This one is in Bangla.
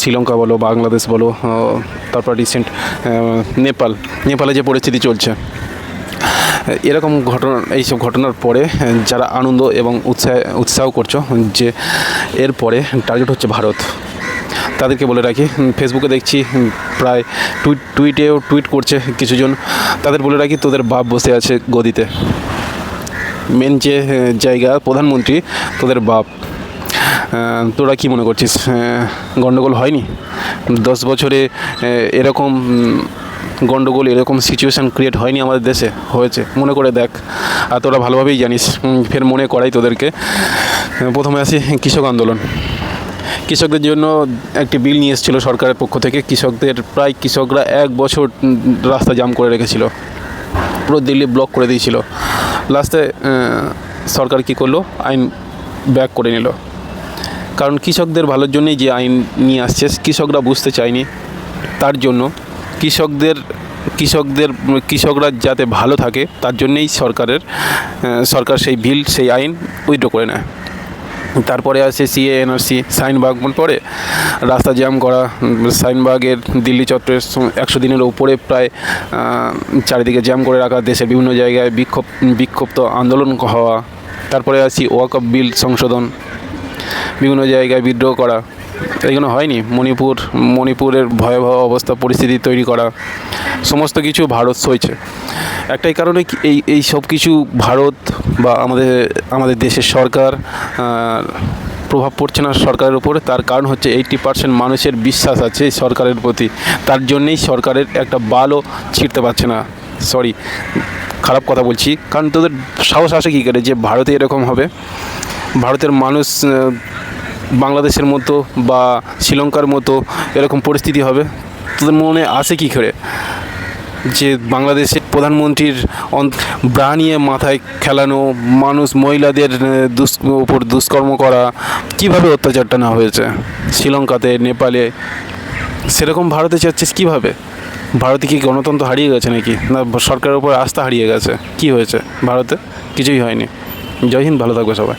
শ্রীলঙ্কা বলো, বাংলাদেশ বলো তারপর রিসেন্ট নেপাল। নেপালে যে পরিস্থিতি চলছে, এরকম ঘটনা, এইসব ঘটনার পরে যারা আনন্দ এবং উৎসাহ উৎসাহ করছ, যে এরপরে টার্গেট হচ্ছে ভারত। তাদেরকে বলে রাখি ফেসবুকে দেখছি প্রায় টুইট টুইটেও টুইট করছে কিছুজন। তাদের বলে রাখি, তোদের বাপ বসে আছে গদিতে। মেন যে জায়গা, প্রধানমন্ত্রী, তোদের বাপ। তোরা কি মনে করছিস? আহ, গন্ডগোল হয়নি? দশ বছরে এরকম উম, গন্ডগোল এরকম সিচুয়েশান ক্রিয়েট হয়নি আমাদের দেশে হয়েছে। মনে করে দেখ আর তোরা ভালোভাবেই জানিস ফের মনে করাই তোদেরকে। প্রথমে আসি কৃষক আন্দোলন। কৃষকদের জন্য একটি বিল নিয়ে এসেছিল সরকারের পক্ষ থেকে। কৃষকদের প্রায় কৃষকরা এক বছর রাস্তা জাম করে রেখেছিল। পুরো দিল্লি ব্লক করে দিয়েছিল। লাস্টে সরকার কী করল? আইন ব্যাক করে নিল। কারণ কৃষকদের ভালোর জন্যই যে আইন নিয়ে আসছে, কৃষকরা বুঝতে চায়নি তার জন্য। কৃষকদের কৃষকদের, কৃষকরা যাতে ভালো থাকে, তার জন্যেই সরকারের সরকার সেই বিল, সেই আইন উইথড্র করে নেয়। তারপরে আসে সিএ, এনআরসি, সাইনবাগ, পরে রাস্তা জ্যাম করা, সাইনবাগের দিল্লি চত্বরের একশো দিনের উপরে প্রায় চারিদিকে জ্যাম করে রাখা, দেশের বিভিন্ন জায়গায় বিক্ষোভ, বিক্ষুব্ধ আন্দোলন হওয়া। তারপরে আসি ওয়াকআপ বিল সংশোধন। বিভিন্ন জায়গায় বিদ্রোহ করা। এগুলো হয়নি। মণিপুর, মণিপুরের ভয়াবহ অবস্থা, পরিস্থিতি তৈরি করা, সমস্ত কিছু ভারত সইছে। একটাই কারণে এই এই সব কিছু ভারত বা আমাদের আমাদের দেশের সরকার প্রভাব পড়ছে না সরকারের উপরে। তার কারণ হচ্ছে এইটটি পার্সেন্ট মানুষের বিশ্বাস আছে সরকারের প্রতি। তার জন্যেই সরকারের একটা বালও ছিঁড়তে পারছে না। সরি খারাপ কথা বলছি। কারণ তোদের সাহস আসে কী করে যে ভারতে এরকম হবে? ভারতের মানুষ বাংলাদেশের মতো বা শ্রীলঙ্কার মতো এরকম পরিস্থিতি হবে, তোদের মনে আসে কী করে? যে বাংলাদেশের প্রধানমন্ত্রীর ব্রা নিয়ে মাথায় খেলানো মানুষ, মহিলাদের উপর দুষ্কর্ম করা, কীভাবে অত্যাচারটা না হয়েছে? শ্রীলঙ্কাতে, নেপালে, সেরকম ভারতে চাচ্ছিস কীভাবে? ভারতে কি গণতন্ত্র হারিয়ে গেছে নাকি? না, সরকারের উপর আস্থা হারিয়ে গেছে? কি হয়েছে ভারতে? কিছুই হয়নি। জয় হিন্দ, ভালো থাকবে সবাই।